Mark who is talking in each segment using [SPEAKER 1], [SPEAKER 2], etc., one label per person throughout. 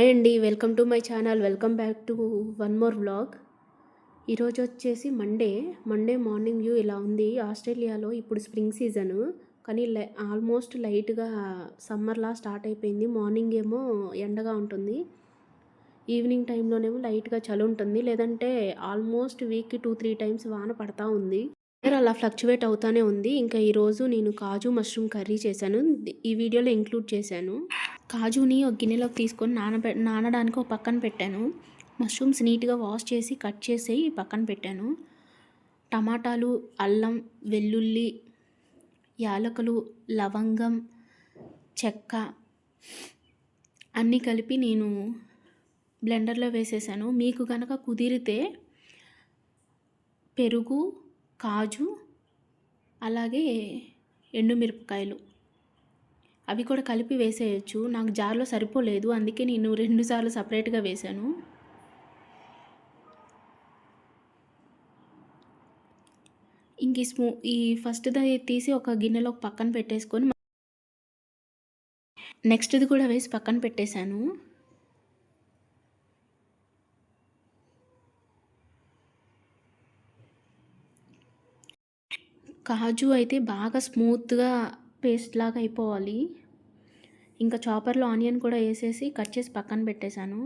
[SPEAKER 1] Hi అండి welcome to my channel welcome back to one more vlog. ఈరోజు వచ్చేసి Monday Monday morning view ఇలా ఉంది ఆస్ట్రేలియాలో ఇప్పుడు స్ప్రింగ్ సీజన్ కానీ లై ఆల్మోస్ట్ లైట్గా సమ్మర్లా స్టార్ట్ అయిపోయింది. మార్నింగ్ ఏమో ఎండగా ఉంటుంది. ఈవినింగ్ టైంలోనేమో లైట్గా చలి ఉంటుంది. లేదంటే ఆల్మోస్ట్ వీక్కి టూ త్రీ టైమ్స్ వాన పడతా ఉంది. కలర్ అలా ఫ్లక్చువేట్ అవుతానే ఉంది. ఇంకా ఈరోజు నేను కాజు మష్రూమ్ కర్రీ చేశాను. ఈ వీడియోలో ఇంక్లూడ్ చేశాను. కాజుని ఒక గిన్నెలోకి తీసుకొని నానబె నానడానికి ఒక పక్కన పెట్టాను. మష్రూమ్స్ నీట్గా వాష్ చేసి కట్ చేసి పక్కన పెట్టాను. టమాటాలు అల్లం వెల్లుల్లి యాలకులు లవంగం చెక్క అన్నీ కలిపి నేను బ్లెండర్లో వేసేసాను. మీకు కనుక కుదిరితే పెరుగు కాజు అలాగే ఎండుమిరపకాయలు. అవి కూడా కలిపి వేసేయచ్చు. నాకు జార్లో సరిపోలేదు. అందుకే నేను రెండుసార్లు సపరేట్గా వేశాను. ఇంక ఈ స్మూ ఈ ఫస్ట్ది తీసి ఒక గిన్నెలో పక్కన పెట్టేసుకొని నెక్స్ట్ది కూడా వేసి పక్కన పెట్టేశాను. కాజు అయితే బాగా స్మూత్గా పేస్ట్ లాగా అయిపోవాలి. ఇంకా చాపర్లో ఆనియన్ కూడా వేసేసి కట్ చేసి పక్కన పెట్టేశాను.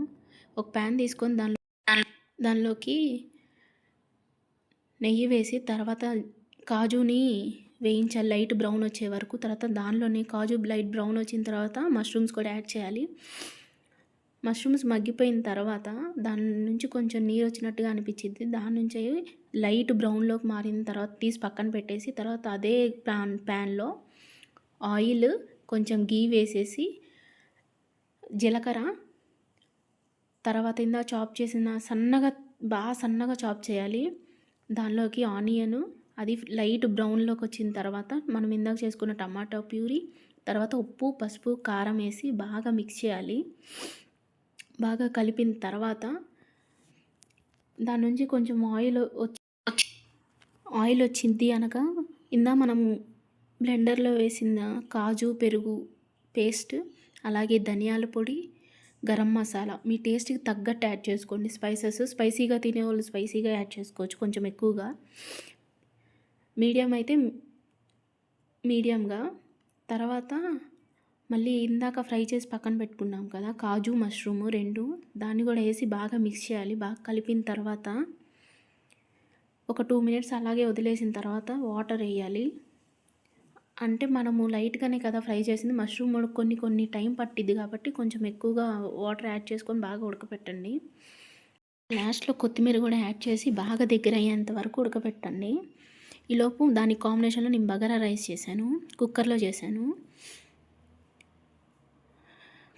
[SPEAKER 1] ఒక ప్యాన్ తీసుకొని దానిలో దానిలోకి నెయ్యి వేసి తర్వాత కాజుని వేయించాలి. లైట్ బ్రౌన్ వచ్చే వరకు తర్వాత దానిలోనే కాజు లైట్ బ్రౌన్ వచ్చిన తర్వాత మష్రూమ్స్ కూడా యాడ్ చేయాలి. మష్రూమ్స్ మగ్గిపోయిన తర్వాత దాని నుంచి కొంచెం నీరు వచ్చినట్టుగా అనిపించింది దాని నుంచి లైట్ బ్రౌన్లోకి మారిన తర్వాత తీసి పక్కన పెట్టేసి తర్వాత అదే ప్యాన్ ప్యాన్లో ఆయిల్ కొంచెం గీ వేసేసి జీలకర్ర తర్వాత ఇందా చాప్ చేసిన సన్నగా బాగా సన్నగా చాప్ చేయాలి. దానిలోకి ఆనియను అది లైట్ బ్రౌన్లోకి వచ్చిన తర్వాత మనం ఇందాక చేసుకున్న టమాటా ప్యూరీ తర్వాత ఉప్పు పసుపు కారం వేసి బాగా మిక్స్ చేయాలి. బాగా కలిపిన తర్వాత దాని నుంచి కొంచెం ఆయిల్ వచ్చి ఆయిల్ వచ్చింది అనగా ఇందా మనం బ్లెండర్లో వేసిన కాజు పెరుగు పేస్ట్ అలాగే ధనియాల పొడి గరం మసాలా మీ టేస్ట్కి తగ్గట్టు యాడ్ చేసుకోండి. స్పైసెస్ స్పైసీగా తినేవాళ్ళు స్పైసీగా యాడ్ చేసుకోవచ్చు కొంచెం ఎక్కువగా. మీడియం అయితే మీడియంగా. తర్వాత మళ్ళీ ఇందాక ఫ్రై చేసి పక్కన పెట్టుకున్నాం కదా కాజు మష్రూమ్ రెండు. దాన్ని కూడా వేసి బాగా మిక్స్ చేయాలి. బాగా కలిపిన తర్వాత ఒక టూ మినిట్స్ అలాగే వదిలేసిన తర్వాత వాటర్ వేయాలి. అంటే మనము లైట్గానే కదా ఫ్రై చేసింది. మష్రూమ్ కొన్ని కొన్ని టైం పట్టిద్ది కాబట్టి కొంచెం ఎక్కువగా వాటర్ యాడ్ చేసుకొని బాగా ఉడకపెట్టండి. లాస్ట్లో కొత్తిమీర కూడా యాడ్ చేసి బాగా దగ్గర అయ్యేంత వరకు ఉడకపెట్టండి. ఈలోపు దాని కాంబినేషన్లో నేను బగారా రైస్ చేశాను కుక్కర్లో చేశాను.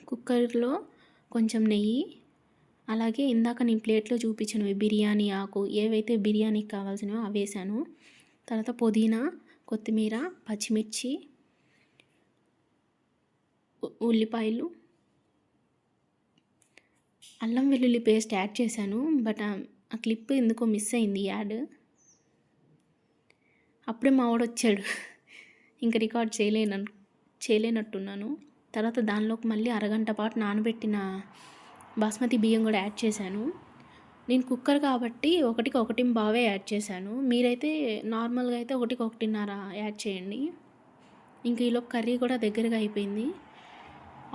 [SPEAKER 1] కుక్కర్లో కొంచెం నెయ్యి అలాగే ఇందాక నేను ప్లేట్లో చూపించినవి బిర్యానీ ఆకు ఏవైతే బిర్యానీకి కావాల్సినవో అవి వేసాను. తర్వాత పుదీనా కొత్తిమీర పచ్చిమిర్చి ఉల్లిపాయలు. అల్లం వెల్లుల్లి పేస్ట్ యాడ్ చేశాను బట్ ఆ క్లిప్ ఎందుకో మిస్ అయింది యాడ్. అప్పుడే మా వాడు వచ్చాడు. ఇంకా రికార్డ్ చేయలేను చేయలేనట్టున్నాను. తర్వాత దానిలోకి మళ్ళీ అరగంట పాటు నానబెట్టిన బాస్మతి బియ్యం కూడా యాడ్ చేశాను. నేను కుక్కర్ కాబట్టి ఒకటికి ఒకటి బావే యాడ్ చేశాను. మీరైతే నార్మల్గా అయితే ఒకటికి ఒకటిన్నర యాడ్ చేయండి. ఇంక ఈలో కర్రీ కూడా దగ్గరగా అయిపోయింది.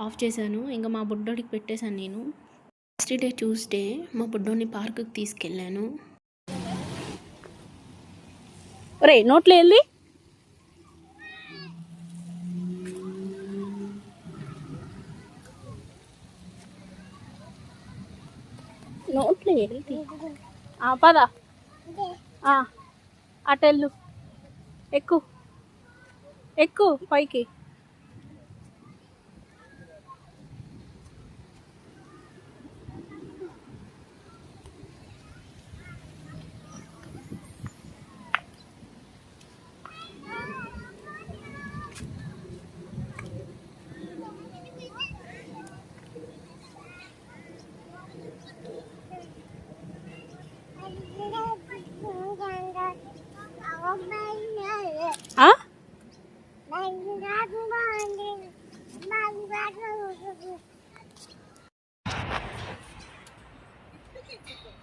[SPEAKER 1] ఆఫ్ చేశాను. ఇంకా మా బుడ్డోడికి పెట్టేశాను నేను. నెక్స్ట్ డే ట్యూస్డే మా బుడ్డోని పార్కుకి తీసుకెళ్ళాను.
[SPEAKER 2] రే నోట్లో వెళ్ళి నోట్లో వెళ్ళి పదా. అటెళ్ళు ఎక్కు. ఎక్కు పైకి.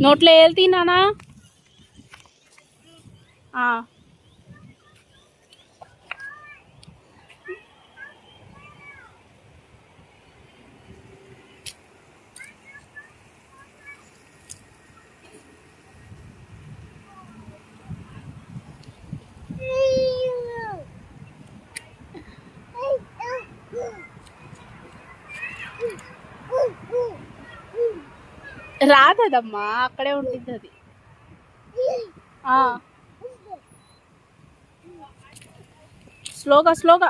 [SPEAKER 2] నోట్లో వెళ్తీ నానా రాదమ్మా అక్కడే ఉంటుంది అది ఆ. స్లోగా స్లోగా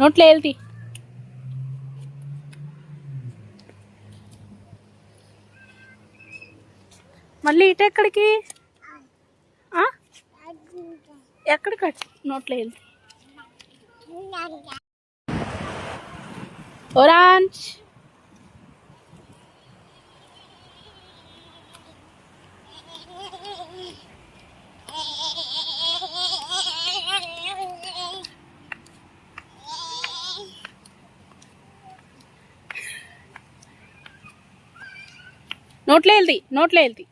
[SPEAKER 2] నోట్లో వెళ్తీ మళ్ళీ ఇటు ఎక్కడికి? ఆ? ఎక్కడికి? నోట్లో వెళ్తీ orange నోట్లో వెళ్తీ నోట్లో వెళ్తీ.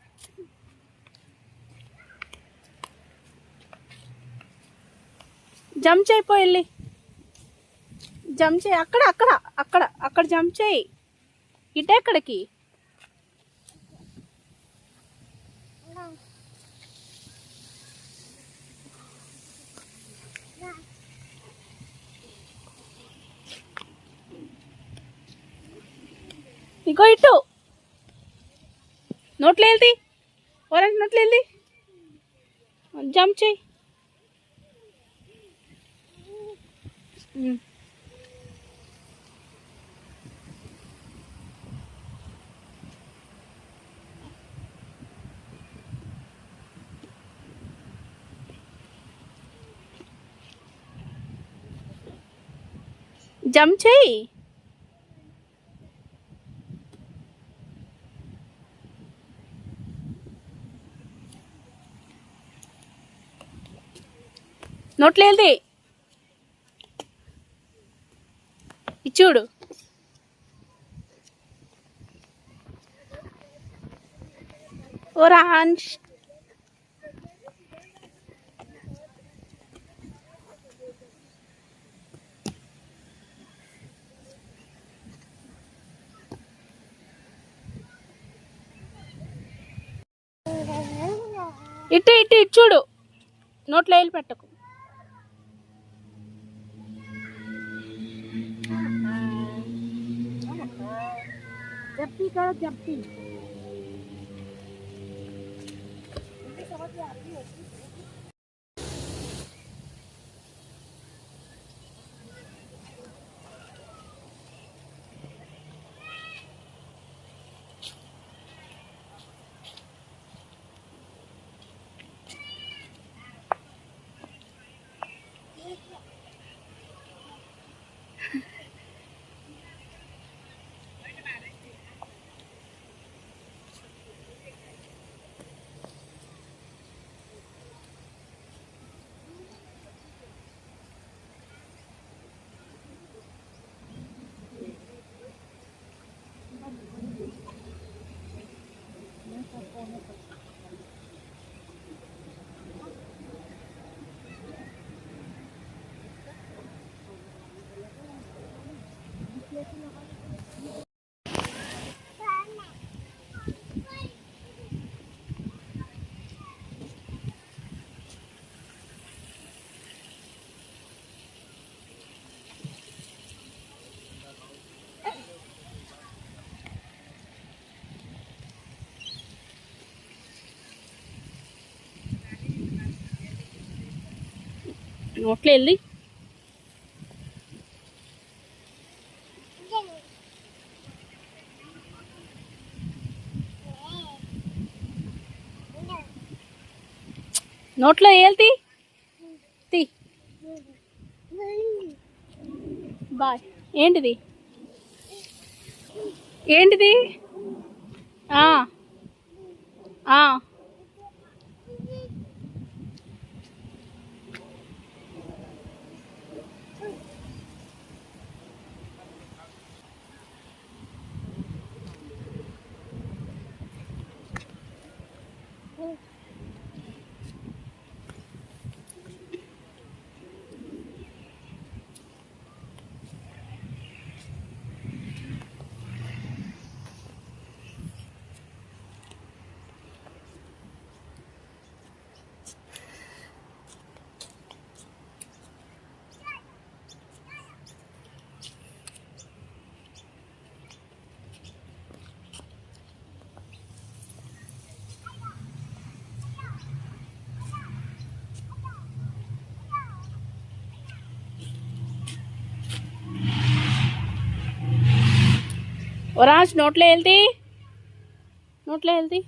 [SPEAKER 2] జంప్ చేయిపో వెళ్ళి. జంప్ చేయి అక్కడ అక్కడ అక్కడ అక్కడ జంప్ చేయి. ఇటెక్కడికి ఇగో ఇటు. నోట్లో వెళ్తీ ఓరెంజ్ నోట్లో వెళ్తీ జంప్ చేయి ఉమ్. జంప్ చేయి నోట్లో వెళ్తే ఇచ్చుడు. ఓరాంజ్ ఇటు ఇటు ఇటు చూడు నోట్లో వేలు పెట్టకు.
[SPEAKER 3] जप्पी करो जप्पी
[SPEAKER 2] ನೋಟ್ಲೇ ಇಲ್ಲಿ నోట్లో వెళ్తి తీ. బాయ్. ఏంటిది? ఏంటిది? ఒరాజ్ నోట్లో వెళ్తి నోట్లో వెళ్తి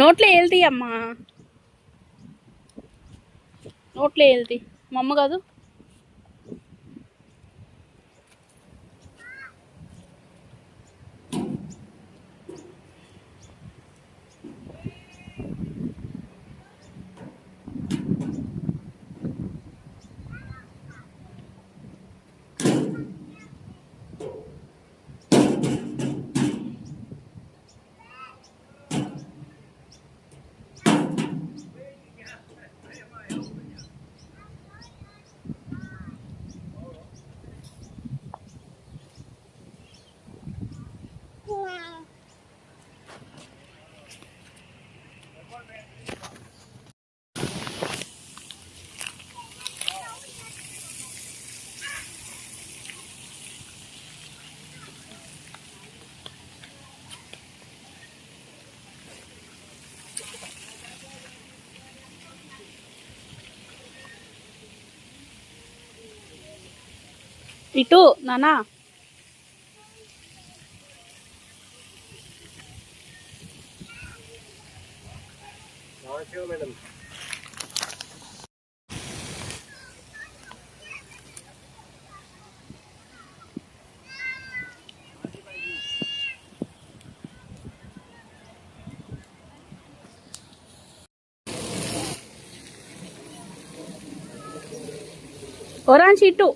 [SPEAKER 2] నోట్లో వెళ్తి అమ్మా. నోట్లో వెళ్తాయి మా అమ్మ కాదు. ఇటు నానా. ఒరాన్ ఇటు.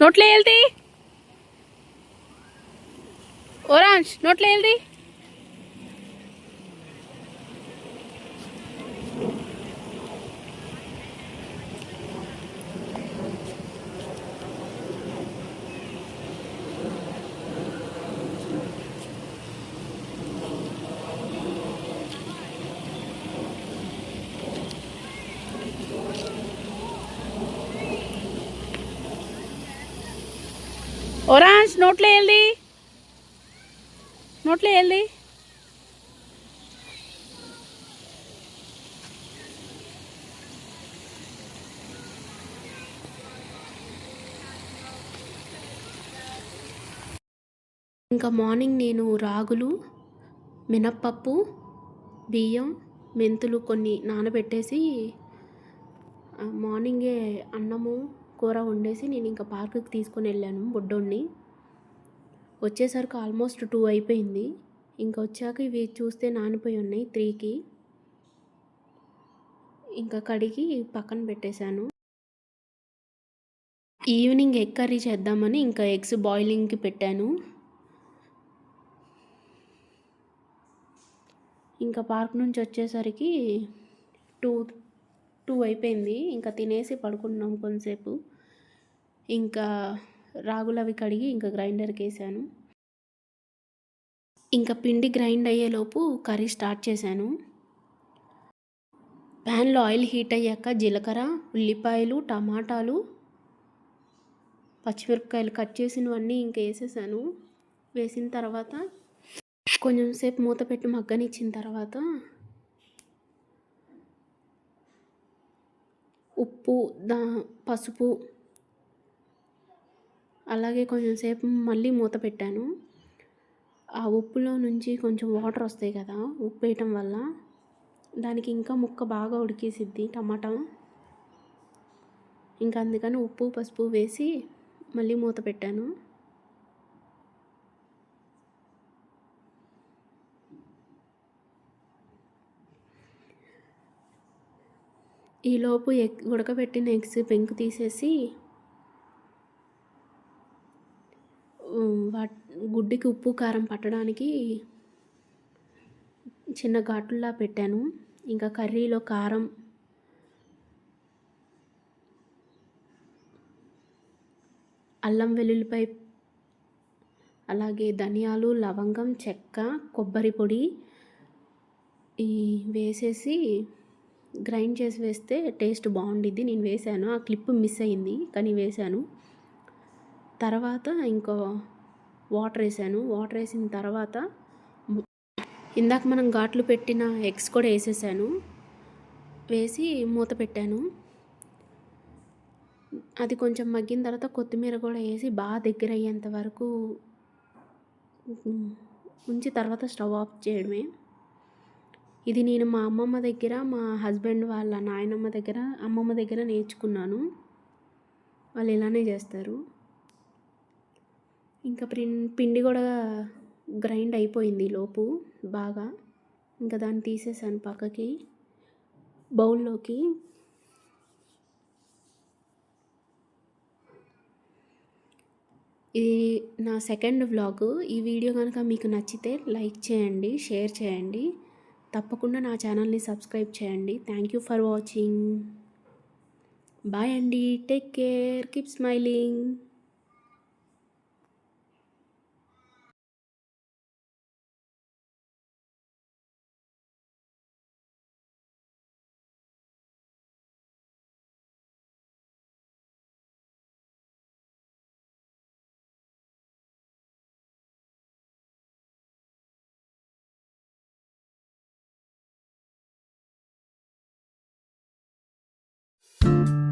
[SPEAKER 2] నోట్లో వెళ్తి ఓరాంజ్ నోట్లో వెళ్తి ఒరాన్స్ నోట్లో వెళ్ళి నోట్లో వెళ్ళి
[SPEAKER 1] ఇంకా మార్నింగ్ నేను రాగులు మినప్పప్పు బియ్యం మెంతులు కొన్ని నానబెట్టేసి మార్నింగే అన్నము కూర వండేసి నేను ఇంకా పార్కుకి తీసుకొని వెళ్ళాను బొడ్డోడిని. వచ్చేసరికి ఆల్మోస్ట్ టూ అయిపోయింది. ఇంకా వచ్చాక ఇవి చూస్తే నానిపోయి ఉన్నాయి త్రీకి. ఇంకా కడిగి పక్కన పెట్టేశాను. ఈవినింగ్ ఎగ్ కర్రీ చేద్దామని ఇంకా ఎగ్స్ బాయిలింగ్కి పెట్టాను. ఇంకా పార్క్ నుంచి వచ్చేసరికి టూ టూ అయిపోయింది. ఇంకా తినేసి పడుకున్నాం కొంతసేపు. ఇంకా రాగులు అవి కడిగి ఇంకా గ్రైండర్కి వేసాను. ఇంకా పిండి గ్రైండ్ అయ్యేలోపు కర్రీ స్టార్ట్ చేశాను. ప్యాన్లో ఆయిల్ హీట్ అయ్యాక జీలకర్ర ఉల్లిపాయలు టమాటాలు పచ్చిమిరపకాయలు కట్ చేసినవన్నీ ఇంకా వేసేసాను. వేసిన తర్వాత కొంచెం సేపు మూత పెట్టి మగ్గనిచ్చిన తర్వాత ఉప్పు దా పసుపు. అలాగే కొంచెం సేపు మళ్ళీ మూత పెట్టాను. ఆ ఉప్పులో నుంచి కొంచెం వాటర్ వస్తాయి కదా ఉప్పు వేయటం వల్ల. దానికి ఇంకా ముక్క బాగా ఉడికేసిద్ది టమాటా. ఇంకా అందుకని ఉప్పు పసుపు వేసి మళ్ళీ మూత పెట్టాను. ఈలోపు ఎగ్ ఉడకబెట్టిన ఎగ్స్ పెంకు తీసేసి ఉమ్, వాట్ గుడ్డికి ఉప్పు కారం పట్టడానికి చిన్న ఘాటుల్లా పెట్టాను. ఇంకా కర్రీలో కారం అల్లం వెల్లుల్లిపై అలాగే ధనియాలు లవంగం చెక్క కొబ్బరి పొడి ఈ వేసేసి గ్రైండ్ చేసి వేస్తే టేస్ట్ బాగుండిద్ది. నేను వేసాను ఆ క్లిప్ మిస్ అయింది కానీ వేసాను తర్వాత ఇంకో వాటర్ వేసాను వాటర్ వేసిన తర్వాత ఇందాక మనం ఘాట్లు పెట్టిన ఎగ్స్ కూడా వేసేసాను. వేసి మూత పెట్టాను. అది కొంచెం మగ్గిన తర్వాత కొత్తిమీర కూడా వేసి బాగా దగ్గర అయ్యేంత వరకు ఉంచి తర్వాత స్టవ్ ఆఫ్ చేయడమే. ఇది నేను మా అమ్మమ్మ దగ్గర మా హస్బెండ్ వాళ్ళ నాయనమ్మ దగ్గర అమ్మమ్మ దగ్గర నేర్చుకున్నాను. వాళ్ళు ఇలానే చేస్తారు. ఇంకా పిం- పిండి కూడా గ్రైండ్ అయిపోయింది లోపు బాగా. ఇంకా దాన్ని తీసేసాను పక్కకి బౌల్లోకి. ఇది నా సెకండ్ వ్లాగ్. ఈ వీడియో కనుక మీకు నచ్చితే లైక్ చేయండి షేర్ చేయండి. తప్పకుండా నా ఛానల్ని సబ్స్క్రైబ్ చేయండి. Thank you for watching bye అండి. Take care keep smiling
[SPEAKER 4] thank you